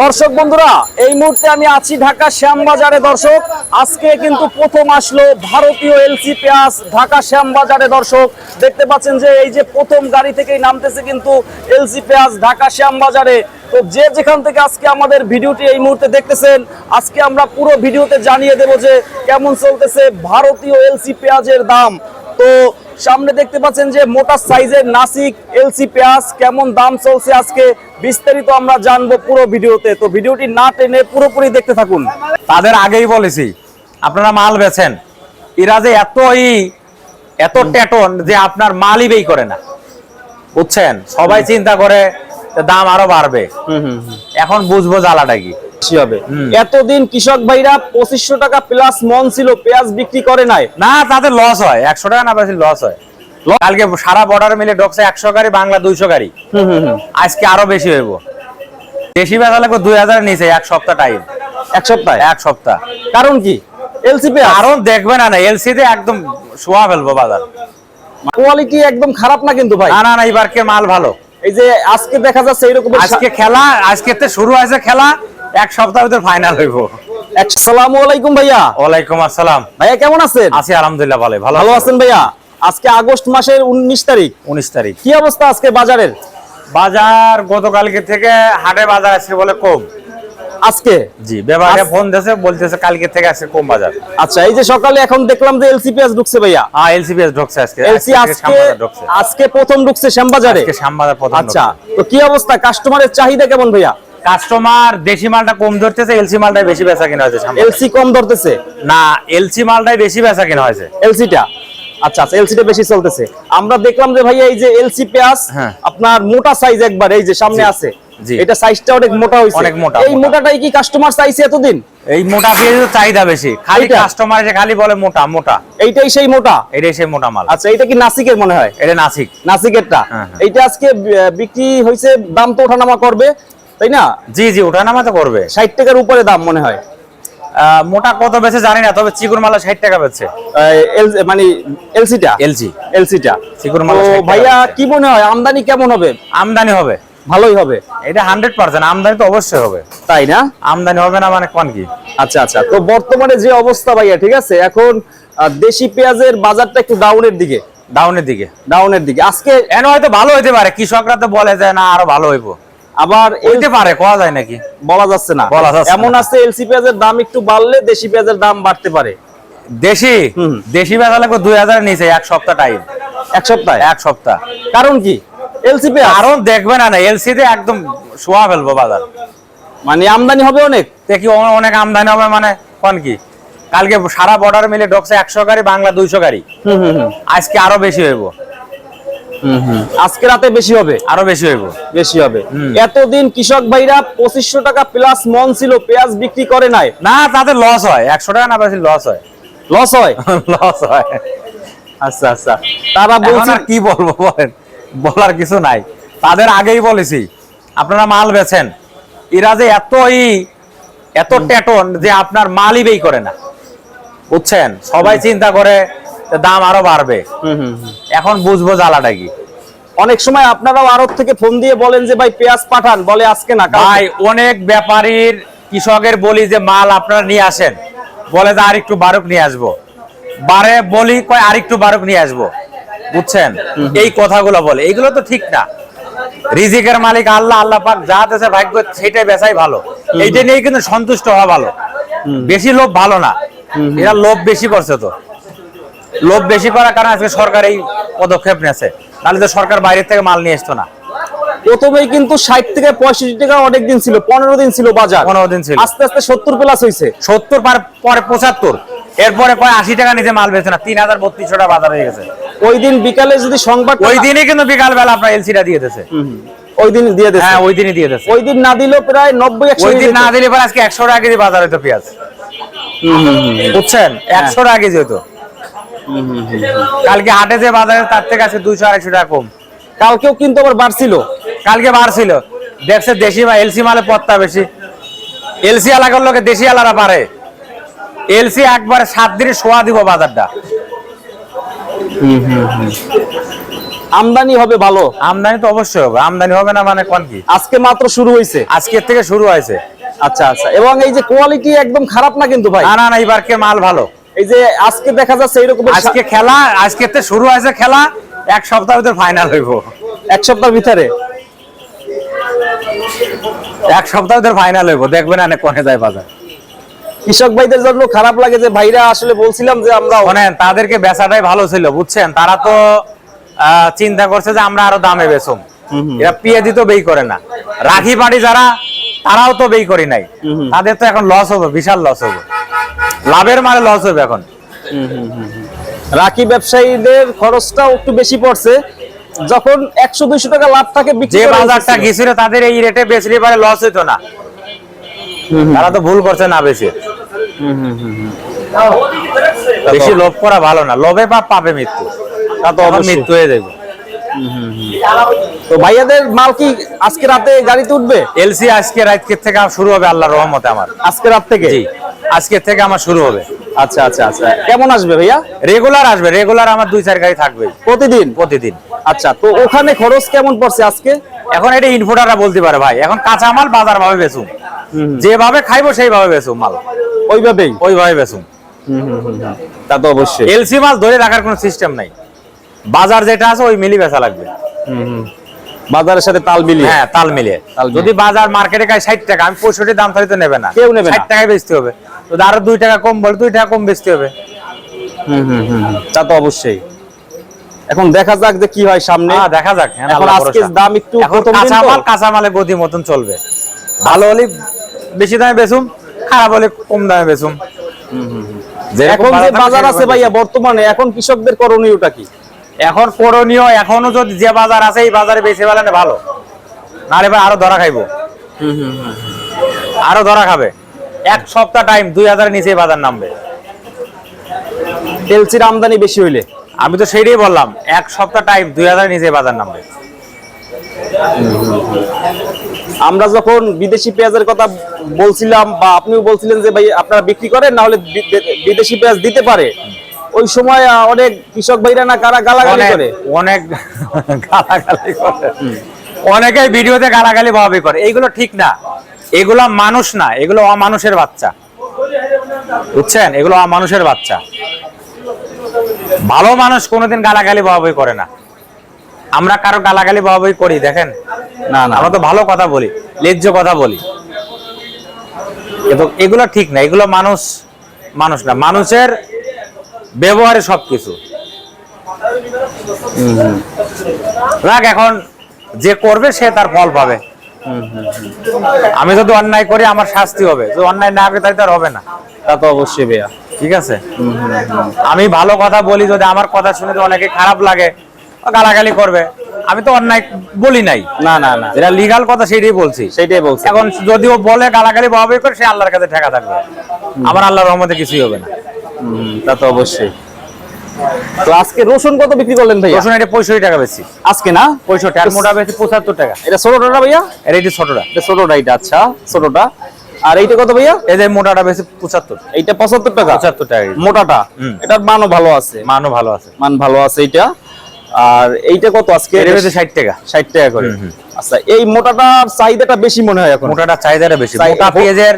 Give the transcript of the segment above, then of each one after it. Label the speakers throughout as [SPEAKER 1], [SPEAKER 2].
[SPEAKER 1] দর্শক বন্ধুরা, এই মুহূর্তে আমি আছি ঢাকা শ্যামবাজারে। দর্শক, আজকে কিন্তু প্রথম আসলো ভারতীয় এলসি পেঁয়াজ ঢাকা শ্যামবাজারে। দর্শক, দেখতে পাচ্ছেন যে এই যে প্রথম গাড়ি থেকেই নামতেছে কিন্তু এলসি পেঁয়াজ ঢাকা শ্যামবাজারে। তো যে যেখান থেকে আজকে আমাদের ভিডিওটি এই মুহূর্তে দেখতেছেন, আজকে আমরা পুরো ভিডিওতে জানিয়ে দেব যে কেমন চলতেছে ভারতীয় এলসি পেঁয়াজের দাম। তো সামনে দেখতে পাচ্ছেন যে মোটা সাইজের নাসিক এলসি পেঁয়াজ কেমন দাম চলছে আজকে বিস্তারিত আমরা জানব পুরো ভিডিওতে। তো ভিডিওটি না টেনে পুরোপুরি দেখতে থাকুন।
[SPEAKER 2] তাদের আগেই বলেছি আপনারা মাল বেছেন। এরা যে এতই এত টেটন যে আপনার মালই বেই করে না। বুঝছেন? সবাই চিন্তা করে দাম আরও বাড়বে। এখন বুঝব জ্বালাটা কি।
[SPEAKER 1] হবে। এতদিন কৃষক ভাইরা পঁচিশশো টাকা প্লাস মন ছিল পেঁয়াজ বিক্রি করে নাই।
[SPEAKER 2] না তাদের লস হয়। একশো টাকা না বেশি লস হয়। কালকে সারা বর্ডার মিলে একশো গাড়ি বাংলা দুইশো গাড়ি। আজকে আরও বেশি হইব। বেশি বেচা লাগবে দুই হাজার নিচে এক সপ্তাহ টাইম
[SPEAKER 1] এক সপ্তাহ?
[SPEAKER 2] এক সপ্তাহ।
[SPEAKER 1] কারণ কি? এলসি পেঁয়াজ
[SPEAKER 2] কারণ দেখবে না না একদম শোয়া ফেলব বাজার।
[SPEAKER 1] কোয়ালিটি একদম খারাপ না কিন্তু ভাই?
[SPEAKER 2] না না না এবারকে মাল ভালো।
[SPEAKER 1] এই যে আজকে দেখা যাচ্ছে এইরকম
[SPEAKER 2] আজকে খেলা আজকে শুরু হয়েছে খেলা। এক সপ্তাহ ভিতর ফাইনাল হইব।
[SPEAKER 1] আসসালামু আলাইকুম ভাইয়া।
[SPEAKER 2] ওয়ালাইকুম আসসালাম।
[SPEAKER 1] ভাইয়া কেমন আছেন?
[SPEAKER 2] আছি আলহামদুলিল্লাহ ভালো ভালো
[SPEAKER 1] ভালো আছেন ভাইয়া? আজকে আগস্ট মাসের উনিশ তারিখ।
[SPEAKER 2] উনিশ তারিখ।
[SPEAKER 1] কি অবস্থা আজকে বাজারের?
[SPEAKER 2] বাজার গতকালকে থেকে হাটে বাজার আছে বলে কম।
[SPEAKER 1] আজকে?
[SPEAKER 2] জি ব্যবহারে ফোন দিয়েছে বলতেছে কালকে থেকে আছে কম বাজার।
[SPEAKER 1] আচ্ছা এই যে সকালে এখন দেখলাম যে এলসি পেঁয়াজ ঢুকছে ভাইয়া।
[SPEAKER 2] হ্যাঁ এলসিপিএস ঢুকছে আজকে।
[SPEAKER 1] এলসি
[SPEAKER 2] আজকে
[SPEAKER 1] আজকে প্রথম ঢুকছে শ্যামবাজারে?
[SPEAKER 2] আজকে শ্যামবাজার প্রথম
[SPEAKER 1] আচ্ছা তো কি অবস্থা? কাস্টমারের চাহিদা কেমন ভাইয়া?
[SPEAKER 2] কাস্টমার দেশি মালটা কম ধরতেছে এলসি মালটাই বেশি বেচা কিনা হয়েছে
[SPEAKER 1] এলসি কম ধরতেছে?
[SPEAKER 2] না এলসি মালটাই বেশি বেচা কিনা হয়েছে।
[SPEAKER 1] এলসিটা? আচ্ছা আচ্ছা এলসিটা বেশি চলতেছে। আমরা দেখলাম যে ভাইয়া এই যে এলসি পেঁয়াজ
[SPEAKER 2] হ্যাঁ।
[SPEAKER 1] আপনার মোটা সাইজ একবার এই যে সামনে আছে এটা সাইজটা অনেক মোটা হয়েছে।
[SPEAKER 2] অনেক মোটা,
[SPEAKER 1] এই মোটাটাই কি কাস্টমার চাইছে এতদিন?
[SPEAKER 2] এই মোটা পেঁয়াজের চাহিদা বেশি। খালি কাস্টমার এসে খালি বলে মোটা মোটা।
[SPEAKER 1] এইটাই সেই মোটা?
[SPEAKER 2] এটাই সেই মোটা মাল।
[SPEAKER 1] আচ্ছা এটা কি নাসিকের মনে হয়?
[SPEAKER 2] এটা নাসিক।
[SPEAKER 1] নাসিকেরটা?
[SPEAKER 2] হ্যাঁ, হ্যাঁ।
[SPEAKER 1] এইটা আজকে বিক্রি হয়েছে দাম তো ওঠানামা করবে। তাই না?
[SPEAKER 2] জি জি ওটা নামা তো করবে
[SPEAKER 1] ষাট টাকার উপরে দাম মনে হয়।
[SPEAKER 2] মোটা কত বেছে জানি না তবে চিকুর মালা ষাট টাকা
[SPEAKER 1] এল- মানে এলসিটা?
[SPEAKER 2] এলজি।
[SPEAKER 1] এলসিটা।
[SPEAKER 2] চিকুর মালা 60
[SPEAKER 1] ভাইয়া কি মনে হয় আমদানি কেমন হবে?
[SPEAKER 2] আমদানি হবে।
[SPEAKER 1] ভালোই হবে।
[SPEAKER 2] এটা হান্ড্রেড পার্সেন্ট আমদানি তো অবশ্যই হবে।
[SPEAKER 1] তাই না?
[SPEAKER 2] আমদানি হবে না মানে কোন কি?
[SPEAKER 1] আচ্ছা আচ্ছা। তো বর্তমানে যে অবস্থা ভাইয়া ঠিক আছে? এখন দেশি পেঁয়াজের বাজারটা একটু ডাউনের দিকে।
[SPEAKER 2] ডাউনের দিকে।
[SPEAKER 1] ডাউনের দিকে। আজকে
[SPEAKER 2] এন হয়তো ভালো হইতে পারে কৃষকরা তো বলে যে না আরও ভালো হইব।
[SPEAKER 1] আবার
[SPEAKER 2] হইতে পারে কোয়া যায় নাকি?
[SPEAKER 1] বলা যাচ্ছে না।
[SPEAKER 2] বলা যাচ্ছে
[SPEAKER 1] এমন আছে এলসি পেঁয়াজের দাম একটু বাড়লে দেশি পেঁয়াজের দাম বাড়তে পারে।
[SPEAKER 2] দেশি? দেশি বেচা লাগবে দুই হাজার নিচে এক সপ্তাহ টাইম
[SPEAKER 1] এক সপ্তাহে?
[SPEAKER 2] এক সপ্তাহ।
[SPEAKER 1] কারণ কি? এলসি পেঁয়াজ?
[SPEAKER 2] কারণ দেখবে না না এলসিতে একদম শোয়া ফেলব বাজার।
[SPEAKER 1] মানে আমদানি হবে অনেক?
[SPEAKER 2] দেখি অনেক আমদানি হবে মানে কোন কি? কালকে সারা বর্ডার মিলে ঢুকছে একশো গাড়ি বাংলা দুইশো গাড়ি। আজকে আরও বেশি হইব।
[SPEAKER 1] আজকে রাতে বেশি হবে?
[SPEAKER 2] আরও বেশি হইব।
[SPEAKER 1] বেশি হবে। এতদিন কৃষক ভাইরা পঁচিশশো টাকা প্লাস মন ছিল পেঁয়াজ বিক্রি করে নাই।
[SPEAKER 2] না তাদের লস হয়। একশো টাকা না বেশি লস হয়।
[SPEAKER 1] লস হয়?
[SPEAKER 2] লস হয়।
[SPEAKER 1] আচ্ছা আচ্ছা। তারা বলছে
[SPEAKER 2] কি বলব বলেন? বলার কিছু নাই। তাদের আগেই বলেছি আপনারা মাল বেছেন। এরা যে এতই এত টেটন যে আপনার মালই বেই করে না। বুঝছেন? সবাই চিন্তা করে দাম আরও বাড়বে। এখন বুঝব জ্বালাটা কি।
[SPEAKER 1] অনেক সময় আপনারাও আড়ত থেকে ফোন দিয়ে বলেন যে ভাই পেঁয়াজ পাঠান। বলে আজকে না
[SPEAKER 2] ভাই অনেক ব্যাপারীর কৃষকের বলি যে মাল আপনারা নিয়ে আসেন। বলে যে আরেকটু বারুক নিয়ে আসব। বারে বলি কয় আরেকটু বারুক নিয়ে আসব। বুঝছেন? এই কথাগুলো বলে। এগুলো তো ঠিক না। রিজিকের মালিক আল্লাহ আল্লাহ পাক যা দেশে ভাগ্য সেটাই বেচাই ভালো। এইটা নিয়ে কিন্তু সন্তুষ্ট হওয়া ভালো। বেশি লোভ ভালো না। এরা লোভ বেশি করছে তো। লোভ বেশি করার কারণে আজকে সরকার এই পদক্ষেপ নিয়েছে। তাহলে তো সরকার বাইরের থেকে মাল নিয়ে আসতো না।
[SPEAKER 1] প্রথমেই কিন্তু ষাট থেকে পঁয়ষট্টি টাকা অনেক দিন ছিল পনেরো দিন ছিল বাজার।
[SPEAKER 2] 15 দিন ছিল।
[SPEAKER 1] আস্তে আস্তে সত্তর প্লাস হয়েছে
[SPEAKER 2] সত্তর পার পরে পঁচাত্তর। এরপরে কয় আশি টাকা নিচে মাল বেচে না তিন হাজার বত্রিশশো টাকা বাজার হয়ে গেছে।
[SPEAKER 1] ওই দিন বিকালে যদি সংবাদ
[SPEAKER 2] ওই দিনই কিন্তু বিকাল বেলা আপনার এলসিটা দিয়ে দিয়েছে।
[SPEAKER 1] ওই দিন দিয়ে দিচ্ছে
[SPEAKER 2] হ্যাঁ ওই দিনই দিয়ে দিয়েছে।
[SPEAKER 1] ওই দিন না দিলেও প্রায় নব্বই একশো
[SPEAKER 2] ওই দিন না দিলে পরে আজকে একশো টাকা কেজি বাজার হইতো পেঁয়াজ। বুঝছেন? একশো টাকা কেজি হইতো। কালকে হাটে যে বাজারে তার থেকে আজকে দুইশো আড়াইশো টাকা কম।
[SPEAKER 1] কালকেও কিন্তু আবার বাড়ছিল।
[SPEAKER 2] কালকে বাড়ছিল। দেখছে দেশি বা এলসি মালে পত্তা বেশি। এলসি এলাকার লোকে দেশি এলাকা পারে। এলসি একবারে সাত দিনে শোয়া দিব বাজারটা।
[SPEAKER 1] আমদানি হবে ভালো।
[SPEAKER 2] আমদানি তো অবশ্যই হবে। আমদানি হবে না মানে কোন কি?
[SPEAKER 1] আজকে মাত্র শুরু হয়েছে
[SPEAKER 2] আজকের থেকে শুরু হয়েছে।
[SPEAKER 1] আচ্ছা আচ্ছা। এবং এই যে কোয়ালিটি একদম খারাপ না কিন্তু ভাই?
[SPEAKER 2] না না না এবার কে মাল ভালো।
[SPEAKER 1] এই যে আজকে দেখা যাচ্ছে এইরকম
[SPEAKER 2] আজকে খেলা আজকে থেকে শুরু হয়েছে খেলা এক সপ্তাহ ভিতর ফাইনাল হইব।
[SPEAKER 1] এক সপ্তাহের ভিতরে?
[SPEAKER 2] এক সপ্তাহ ভিতর ফাইনাল হইব দেখবেন অনেক কোনে যায় বাজার।
[SPEAKER 1] কৃষক ভাইদের জন্য খারাপ লাগে যে ভাইরা আসলে বলছিলাম যে আমরা
[SPEAKER 2] শোনেন তাদেরকে বেচাটাই ভালো ছিল বুঝছেন? তারা তো আহ, চিন্তা করছে যে আমরা আরও দামে বেচুম। এরা পিয়ে দিত বেই করে না। রাখি পাড়ি যারা তারাও তো বেই করি নাই। তাদের তো এখন লস হবে বিশাল লস হবে। লাভের মালে লস হবে এখন।
[SPEAKER 1] রাখি ব্যবসায়ীদের খরচটাও একটু বেশি পড়ছে। যখন একশো দুইশো টাকা লাভ থাকে
[SPEAKER 2] যে বাজারটা গেছিল তাদের এই রেটে বেচলে পারে লস হইতো না। তারা তো ভুল করছে না বেশি। বেশি লোভ করা ভালো না। লোভে বা পাবে মৃত্যু।
[SPEAKER 1] তা তো অবশ্যই।
[SPEAKER 2] মৃত্যু হয়ে যাবে।
[SPEAKER 1] তো ভাইয়াদের মাল কি আজকে রাতে গাড়িতে উঠবে?
[SPEAKER 2] এলসি আজকে রাতকের থেকে শুরু হবে আল্লাহর রহমতে আমার।
[SPEAKER 1] আজকে রাত থেকে?
[SPEAKER 2] জি। আজকের থেকে আমার শুরু হবে।
[SPEAKER 1] আচ্ছা আচ্ছা আচ্ছা। কেমন আসবে ভাইয়া?
[SPEAKER 2] রেগুলার আসবে রেগুলার আমার দুই চার গাড়ি থাকবে।
[SPEAKER 1] প্রতিদিন?
[SPEAKER 2] প্রতিদিন।
[SPEAKER 1] আচ্ছা তো ওখানে খরচ কেমন পড়ছে আজকে?
[SPEAKER 2] এখন এটা ইনফোটাররা বলতে পারে ভাই। এখন কাঁচা মাল বাজার ভাবে বেচুম যেভাবে খাইবো সেইভাবে বেচুম মাল।
[SPEAKER 1] ওইভাবেই?
[SPEAKER 2] ওইভাবে বেচুম
[SPEAKER 1] তা তো অবশ্যই।
[SPEAKER 2] এলসি মাল ধরে রাখার কোনো সিস্টেম নাই। বাজার যেটা আছে ওই মিলি বেচা লাগবে
[SPEAKER 1] বাজারের সাথে তাল মিলিয়ে?
[SPEAKER 2] হ্যাঁ তাল মিলিয়ে। যদি বাজার মার্কেটে গায়ে ষাট টাকা আমি পঁয়ষট্টি দাম থাকলে তো নেবে না।
[SPEAKER 1] কেউ নেবে
[SPEAKER 2] ষাট টাকায় বেচতে হবে। যদি আরও দুই টাকা কম বলে দুই টাকা কম বেচতে হবে।
[SPEAKER 1] তা তো অবশ্যই। এখন দেখা যাক যে কি হয় সামনে।
[SPEAKER 2] হ্যাঁ দেখা যাক। হ্যাঁ,
[SPEAKER 1] এখন আজকে দাম একটু
[SPEAKER 2] এখন
[SPEAKER 1] প্রথম দিন
[SPEAKER 2] কাঁচা
[SPEAKER 1] তো।
[SPEAKER 2] মাল কাঁচা মালে গতি মতন চলবে। ভালো হলে বেশি দামে বেচুম খারাপ হলে কম দামে বেচুম।
[SPEAKER 1] এখন যে বাজার আছে ভাইয়া বর্তমানে এখন কৃষকদের করণীয়টা কি?
[SPEAKER 2] এখন করণীয় এখনও যদি যে বাজার আছে এই বাজারে বেশি বেলানে ভালো। নাহলে ভাই আরও ধরা খাইবো। আরও ধরা খাবে। এক সপ্তাহ টাইম দুই হাজারের নিচে বাজার নামবে।
[SPEAKER 1] এলসির আমদানি বেশি হইলে?
[SPEAKER 2] আমি তো সেটাই বললাম এক সপ্তাহ টাইম দুই হাজারের নিচে বাজার নামবে।
[SPEAKER 1] আমরা যখন বিদেশি পেঁয়াজের কথা বলছিলাম বা আপনিও বলছিলেন যে ভাই আপনারা বিক্রি করেন না হলে বিদেশি পেঁয়াজ দিতে পারে। ওই সময় অনেক কৃষক ভাইরা না কারা গালাগালি করে?
[SPEAKER 2] অনেক গালাগালি করে। অনেকে ভিডিওতে গালাগালি ভাবে করে। এইগুলো ঠিক না। এগুলো মানুষ না এগুলো অমানুষের বাচ্চা। বুঝছেন? এগুলো অমানুষের বাচ্চা। ভালো মানুষ কোনোদিন গালাগালি ভাবে করে না। আমরা কারও গালাগালি ভাবে করি দেখেন?
[SPEAKER 1] না না।
[SPEAKER 2] আমরা তো ভালো কথা বলি লেজ্জ কথা বলি। কিন্তু এগুলো ঠিক না এগুলো মানুষ মানুষ না। মানুষের ব্যবহারে সবকিছু। রাখ এখন যে করবে সে তার ফল পাবে। আমি যদি অন্যায় করি আমার শাস্তি হবে। যদি অন্যায় না হবে তাই তার হবে না।
[SPEAKER 1] তা তো অবশ্যই ভাইয়া।
[SPEAKER 2] ঠিক আছে? আমি ভালো কথা বলি যদি আমার কথা শুনে যদি অনেকে খারাপ লাগে গালাগালি করবে। আমি তো অন্যায় বলি নাই।
[SPEAKER 1] না না না।
[SPEAKER 2] যেটা লিগাল কথা সেটাই বলছি।
[SPEAKER 1] সেইটাই বলছি।
[SPEAKER 2] এখন যদিও বলে গালাগালি ভাবে করে সে আল্লাহর কাছে ঠেকা থাকবে। আমার আল্লাহর রহমতে কিছুই হবে না।
[SPEAKER 1] তা তো অবশ্যই। তো আজকে রসুন কত বিক্রি করলেন ভাইয়া?
[SPEAKER 2] রসুন এটা পঁয়ষট্টি টাকা বেশি।
[SPEAKER 1] আজকে না?
[SPEAKER 2] পঁয়ষট্টি আর মোটা বেশি পঁচাত্তর টাকা।
[SPEAKER 1] এটা ছোটটা ভাইয়া?
[SPEAKER 2] আর এটি ছোটটা।
[SPEAKER 1] এটা ছোটটা এটা আচ্ছা ছোটটা। আর এইটা কত ভাইয়া?
[SPEAKER 2] যে মোটাটা বেশি পঁচাত্তর।
[SPEAKER 1] এইটা পঁচাত্তর টাকা?
[SPEAKER 2] পঁচাত্তর টাকা
[SPEAKER 1] মোটাটা?
[SPEAKER 2] হুম।
[SPEAKER 1] এটার মানও ভালো আছে।
[SPEAKER 2] মানও ভালো আছে।
[SPEAKER 1] মান ভালো আছে এইটা। আর এইটা কত আজকে?
[SPEAKER 2] ষাট টাকা।
[SPEAKER 1] ষাট টাকা করে। আচ্ছা এই মোটাটার চাহিদাটা বেশি মনে হয় এখন?
[SPEAKER 2] মোটাটা চাহিদাটা বেশি। মোটা পেঁয়াজের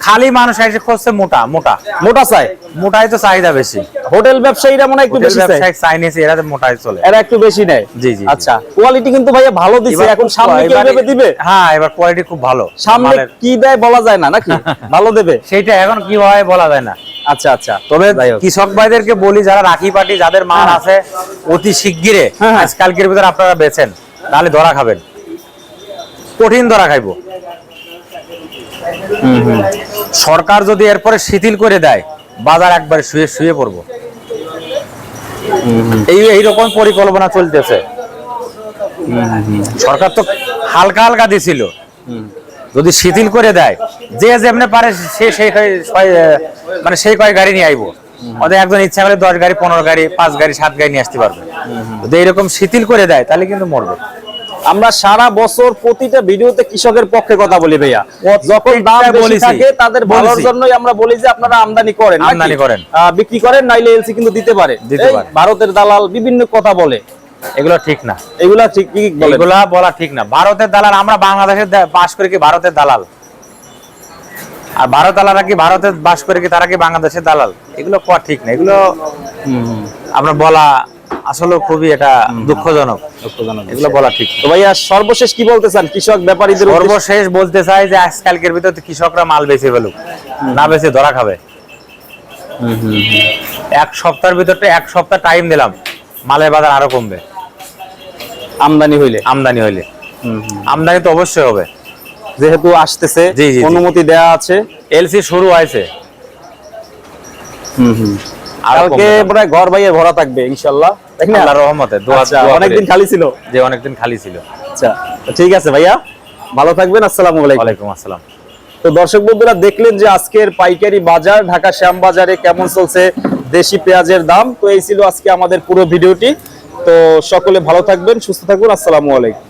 [SPEAKER 2] খালি মানুষ এসে খুঁজছে মোটা মোটা।
[SPEAKER 1] মোটা চাই?
[SPEAKER 2] মোটাই তো চাহিদা বেশি।
[SPEAKER 1] হোটেল ব্যবসায়ীরা মনে একটু বেশি
[SPEAKER 2] ব্যবসায়িক চাইনিজ এরা তো মোটাই চলে।
[SPEAKER 1] এরা একটু বেশি নেয়?
[SPEAKER 2] জি, জি।
[SPEAKER 1] আচ্ছা কোয়ালিটি কিন্তু ভাইয়া ভালো দিছে এখন সামনে কি এইভাবে দিবে?
[SPEAKER 2] হ্যাঁ এবার কোয়ালিটি খুব ভালো।
[SPEAKER 1] সামনে কি দেয় বলা যায় না নাকি? ভালো দেবে?
[SPEAKER 2] সেইটা এখন কি হয় বলা যায় না।
[SPEAKER 1] আচ্ছা আচ্ছা
[SPEAKER 2] তবে কৃষক ভাইদেরকে বলি যারা রাখি পাটি যাদের মাল
[SPEAKER 1] হ্যাঁ।
[SPEAKER 2] আছে অতি শিগগিরে
[SPEAKER 1] হ্যাঁ, হ্যাঁ।
[SPEAKER 2] আজকালকের ভিতরে আপনারা বেছেন। তাহলে ধরা খাবেন। কঠিন ধরা খাইবো। সরকার যদি এরপরে শিথিল করে দেয়, বাজার একবারে শুয়ে শুয়ে পড়ব। এই এইরকম পরিকল্পনা চলতেছে। সরকার তো হালকা হালকা দিছিল। যদি শিথিল করে দেয়, যে যেমনে পারে সে সেই মানে সেই কয় গাড়ি নিয়ে আইবো। ওদের একজন ইচ্ছা করে দশ গাড়ি, পনেরো গাড়ি, পাঁচ গাড়ি, সাত গাড়ি নিয়ে আসতে পারবে। যদি এরকম শিথিল করে দেয়, তাহলে কিন্তু মরবে।
[SPEAKER 1] আমরা সারা বছর প্রতিটা ভিডিওতে কৃষকের পক্ষে কথা বলি ভাইয়া। যখন দাম বেশি থাকে তাদের ভালোর জন্যই আমরা বলি যে আপনারা আমদানি করেন
[SPEAKER 2] আমদানি করেন।
[SPEAKER 1] বিক্রি করেন নাইলে এলসি কিন্তু দিতে পারে। ভারতের দালাল বিভিন্ন কথা বলে।
[SPEAKER 2] এগুলো ঠিক না।
[SPEAKER 1] এগুলা ঠিক
[SPEAKER 2] এগুলা বলা ঠিক না। ভারতের দালাল আমরা বাংলাদেশে বাস করে কি ভারতের দালাল? আর ভারত দালালরা কি ভারতে বাস করে কি তারা কি বাংলাদেশের দালাল? এগুলো কোয়া ঠিক না। এগুলো বলা আসলে খুবই এটা দুঃখজনক।
[SPEAKER 1] দুঃখজনক
[SPEAKER 2] এগুলো বলা ঠিক।
[SPEAKER 1] তো ভাইয়া সর্বশেষ কি বলতে চান? কৃষক ব্যাপারীদের
[SPEAKER 2] সর্বশেষ বলতে চাই যে আজকালকের ভিতরে কৃষকরা মাল বেঁচে ফেলুক না বেঁচে ধরা খাবে।
[SPEAKER 1] হুম, হুম, হুম।
[SPEAKER 2] এক সপ্তাহের ভিতরে এক সপ্তাহ টাইম দিলাম মালের বাজার আরও কমবে।
[SPEAKER 1] আমদানি হইলে।
[SPEAKER 2] আমদানি হইলে।
[SPEAKER 1] হুম, হুম।
[SPEAKER 2] আমদানি তো অবশ্যই হবে।
[SPEAKER 1] যেহেতু আসতেছে। অনুমতি দেয়া আছে।
[SPEAKER 2] এলসি শুরু হয়েছে। আরও
[SPEAKER 1] কালকে। প্রায় ঘর বাইয়ে ভরা থাকবে ইনশাল্লাহ। তাই
[SPEAKER 2] আল্লাহর রহমতে দোয়া
[SPEAKER 1] আচ্ছা,
[SPEAKER 2] দোয়া
[SPEAKER 1] অনেকদিন খালি ছিল।
[SPEAKER 2] যে অনেকদিন খালি ছিল।
[SPEAKER 1] আচ্ছা ঠিক আছে ভাইয়া ভালো থাকবেন আসসালামু আলাইকুম।
[SPEAKER 2] ওয়ালাইকুম আসসালাম।
[SPEAKER 1] তো দর্শক বন্ধুরা দেখলেন যে আজকের পাইকারি বাজার ঢাকা শ্যাম বাজারে কেমন চলছে দেশি পেঁয়াজের দাম? তো এই ছিল আজকে আমাদের পুরো ভিডিওটি। তো সকলে ভালো থাকবেন সুস্থ থাকবেন আসসালামু আলাইকুম।